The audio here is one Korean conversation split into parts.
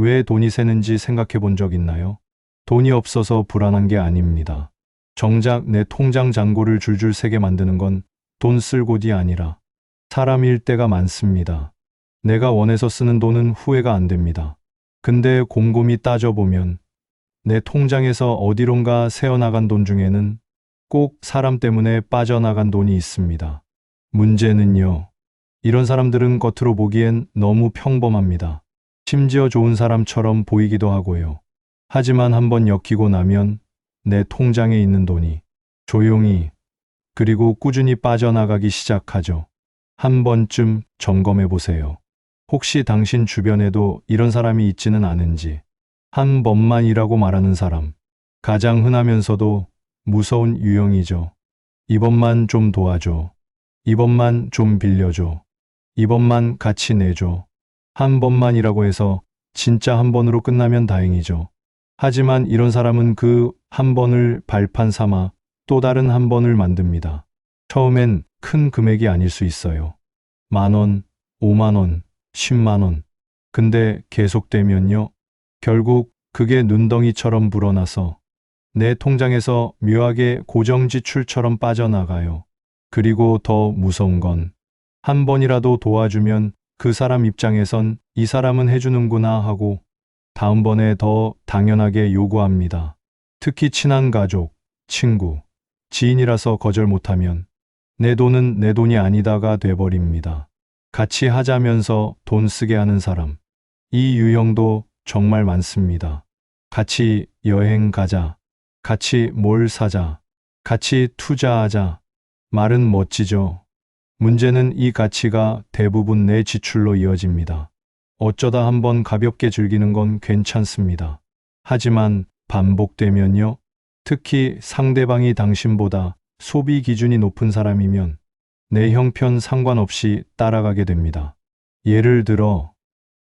왜 돈이 새는지 생각해 본 적 있나요? 돈이 없어서 불안한 게 아닙니다. 정작 내 통장 잔고를 줄줄 새게 만드는 건 돈 쓸 곳이 아니라 사람일 때가 많습니다. 내가 원해서 쓰는 돈은 후회가 안 됩니다. 근데 곰곰이 따져보면 내 통장에서 어디론가 새어나간 돈 중에는 꼭 사람 때문에 빠져나간 돈이 있습니다. 문제는요. 이런 사람들은 겉으로 보기엔 너무 평범합니다. 심지어 좋은 사람처럼 보이기도 하고요. 하지만 한번 엮이고 나면 내 통장에 있는 돈이 조용히 그리고 꾸준히 빠져나가기 시작하죠. 한 번쯤 점검해 보세요. 혹시 당신 주변에도 이런 사람이 있지는 않은지. 한 번만이라고 말하는 사람. 가장 흔하면서도 무서운 유형이죠. 이번만 좀 도와줘. 이번만 좀 빌려줘. 이번만 같이 내줘. 한 번만이라고 해서 진짜 한 번으로 끝나면 다행이죠. 하지만 이런 사람은 그 한 번을 발판 삼아 또 다른 한 번을 만듭니다. 처음엔 큰 금액이 아닐 수 있어요. 만 원, 오만 원, 십만 원. 근데 계속되면요. 결국 그게 눈덩이처럼 불어나서 내 통장에서 묘하게 고정 지출처럼 빠져나가요. 그리고 더 무서운 건 한 번이라도 도와주면 그 사람 입장에선 이 사람은 해주는구나 하고 다음번에 더 당연하게 요구합니다. 특히 친한 가족, 친구, 지인이라서 거절 못하면 내 돈은 내 돈이 아니다가 돼버립니다. 같이 하자면서 돈 쓰게 하는 사람. 이 유형도 정말 많습니다. 같이 여행 가자. 같이 뭘 사자. 같이 투자하자. 말은 멋지죠. 문제는 이 가치가 대부분 내 지출로 이어집니다. 어쩌다 한번 가볍게 즐기는 건 괜찮습니다. 하지만 반복되면요. 특히 상대방이 당신보다 소비 기준이 높은 사람이면 내 형편 상관없이 따라가게 됩니다. 예를 들어,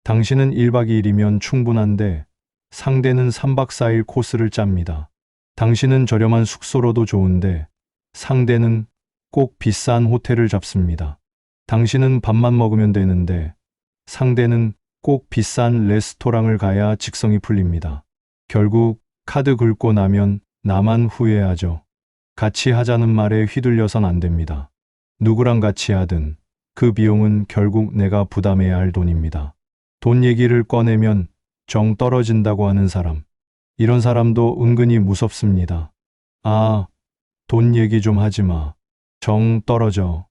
당신은 1박 2일이면 충분한데 상대는 3박 4일 코스를 짭니다. 당신은 저렴한 숙소로도 좋은데 상대는 꼭 비싼 호텔을 잡습니다. 당신은 밥만 먹으면 되는데 상대는 꼭 비싼 레스토랑을 가야 직성이 풀립니다. 결국 카드 긁고 나면 나만 후회하죠. 같이 하자는 말에 휘둘려선 안 됩니다. 누구랑 같이 하든 그 비용은 결국 내가 부담해야 할 돈입니다. 돈 얘기를 꺼내면 정 떨어진다고 하는 사람. 이런 사람도 은근히 무섭습니다. 아, 돈 얘기 좀 하지 마. 정 떨어져.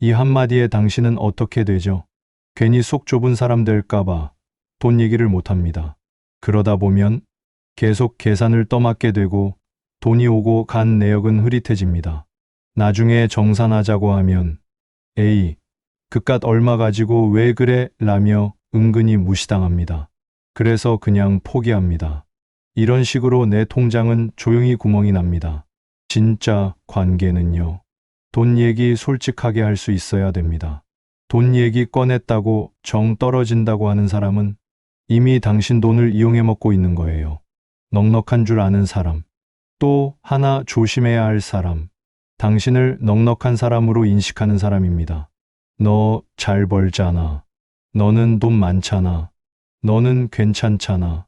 이 한마디에 당신은 어떻게 되죠? 괜히 속 좁은 사람 될까봐 돈 얘기를 못합니다. 그러다 보면 계속 계산을 떠맡게 되고 돈이 오고 간 내역은 흐릿해집니다. 나중에 정산하자고 하면 에이, 그깟 얼마 가지고 왜 그래? 라며 은근히 무시당합니다. 그래서 그냥 포기합니다. 이런 식으로 내 통장은 조용히 구멍이 납니다. 진짜 관계는요. 돈 얘기 솔직하게 할 수 있어야 됩니다. 돈 얘기 꺼냈다고 정 떨어진다고 하는 사람은 이미 당신 돈을 이용해 먹고 있는 거예요. 넉넉한 줄 아는 사람. 또 하나 조심해야 할 사람. 당신을 넉넉한 사람으로 인식하는 사람입니다. 너 잘 벌잖아. 너는 돈 많잖아. 너는 괜찮잖아.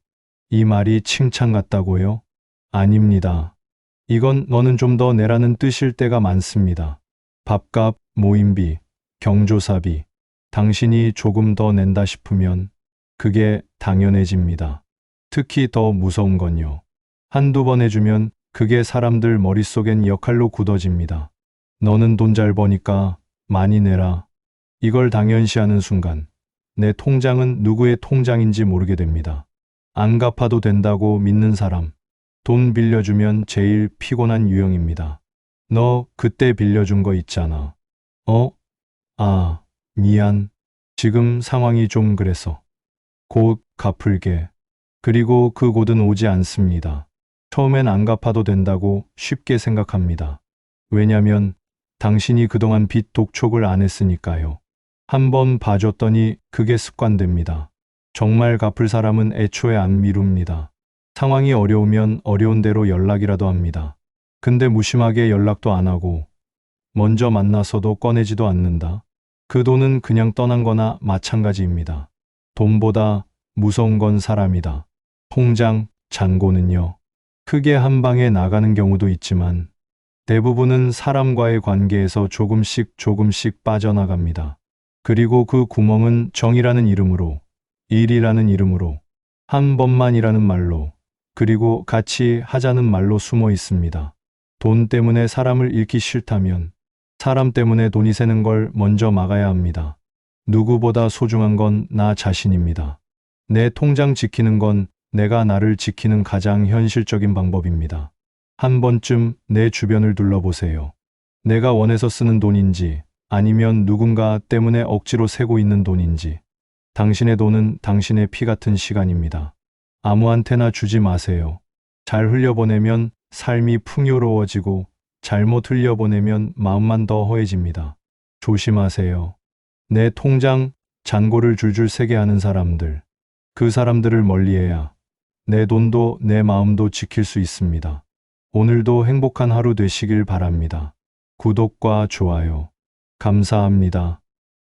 이 말이 칭찬 같다고요? 아닙니다. 이건 너는 좀 더 내라는 뜻일 때가 많습니다. 밥값, 모임비, 경조사비. 당신이 조금 더 낸다 싶으면 그게 당연해집니다. 특히 더 무서운 건요. 한두 번 해주면 그게 사람들 머릿속엔 역할로 굳어집니다. 너는 돈 잘 버니까 많이 내라. 이걸 당연시하는 순간 내 통장은 누구의 통장인지 모르게 됩니다. 안 갚아도 된다고 믿는 사람. 돈 빌려주면 제일 피곤한 유형입니다. 너 그때 빌려준 거 있잖아. 어? 아, 미안. 지금 상황이 좀 그래서. 곧 갚을게. 그리고 그 곧은 오지 않습니다. 처음엔 안 갚아도 된다고 쉽게 생각합니다. 왜냐면 당신이 그동안 빚 독촉을 안 했으니까요. 한번 봐줬더니 그게 습관됩니다. 정말 갚을 사람은 애초에 안 미룹니다. 상황이 어려우면 어려운 대로 연락이라도 합니다. 근데 무심하게 연락도 안 하고 먼저 만나서도 꺼내지도 않는다. 그 돈은 그냥 떠난 거나 마찬가지입니다. 돈보다 무서운 건 사람이다. 통장, 잔고는요. 크게 한 방에 나가는 경우도 있지만 대부분은 사람과의 관계에서 조금씩 조금씩 빠져나갑니다. 그리고 그 구멍은 정이라는 이름으로, 일이라는 이름으로, 한 번만이라는 말로, 그리고 같이 하자는 말로 숨어 있습니다. 돈 때문에 사람을 잃기 싫다면 사람 때문에 돈이 새는 걸 먼저 막아야 합니다. 누구보다 소중한 건 나 자신입니다. 내 통장 지키는 건 내가 나를 지키는 가장 현실적인 방법입니다. 한 번쯤 내 주변을 둘러보세요. 내가 원해서 쓰는 돈인지 아니면 누군가 때문에 억지로 세고 있는 돈인지. 당신의 돈은 당신의 피 같은 시간입니다. 아무한테나 주지 마세요. 잘 흘려보내면 삶이 풍요로워지고 잘못 흘려보내면 마음만 더 허해집니다. 조심하세요. 내 통장 잔고를 줄줄 세게 하는 사람들. 그 사람들을 멀리해야 내 돈도 내 마음도 지킬 수 있습니다. 오늘도 행복한 하루 되시길 바랍니다. 구독과 좋아요. 감사합니다.